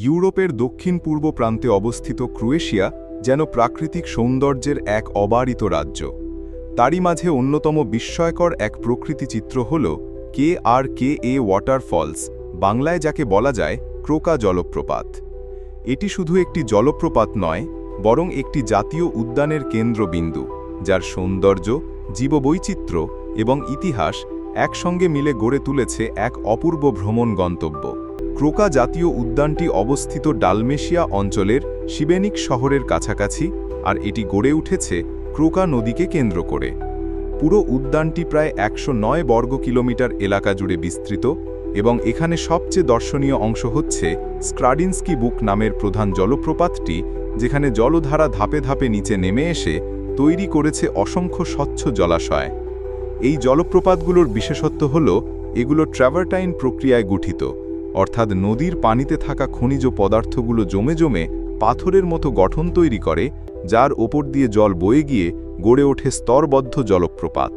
ইউরোপের দক্ষিণ পূর্ব প্রান্তে অবস্থিত ক্রোয়েশিয়া যেন প্রাকৃতিক সৌন্দর্যের এক অবারিত রাজ্য। তারই মাঝে অন্যতম বিস্ময়কর এক প্রকৃতি চিত্র হল কে আর কে এ ওয়াটারফলস, বাংলায় যাকে বলা যায় ক্রোকা জলপ্রপাত। এটি শুধু একটি জলপ্রপাত নয়, বরং একটি জাতীয় উদ্যানের কেন্দ্রবিন্দু, যার সৌন্দর্য, জীববৈচিত্র্য এবং ইতিহাস একসঙ্গে মিলে গড়ে তুলেছে এক অপূর্ব ভ্রমণ গন্তব্য। ক্রোকা জাতীয় উদ্যানটি অবস্থিত ডালমেশিয়া অঞ্চলের শিবেনিক শহরের কাছাকাছি, আর এটি গড়ে উঠেছে ক্রোকা নদীকে কেন্দ্র করে। পুরো উদ্যানটি প্রায় একশো নয় বর্গ কিলোমিটার এলাকা জুড়ে বিস্তৃত এবং এখানে সবচেয়ে দর্শনীয় অংশ হচ্ছে স্ক্রাডিনস্কি বুক নামের প্রধান জলপ্রপাতটি, যেখানে জলধারা ধাপে ধাপে নিচে নেমে এসে তৈরি করেছে অসংখ্য স্বচ্ছ জলাশয়। এই জলপ্রপাতগুলোর বিশেষত্ব হল, এগুলো ট্র্যাভারটাইন প্রক্রিয়ায় গঠিত। অর্থাৎ নদীর পানিতে থাকা খনিজ পদার্থগুলো জমে জমে পাথরের মতো গঠন তৈরি করে, যার ওপর দিয়ে জল বয়ে গিয়ে গড়ে ওঠে স্তরবদ্ধ জলপ্রপাত।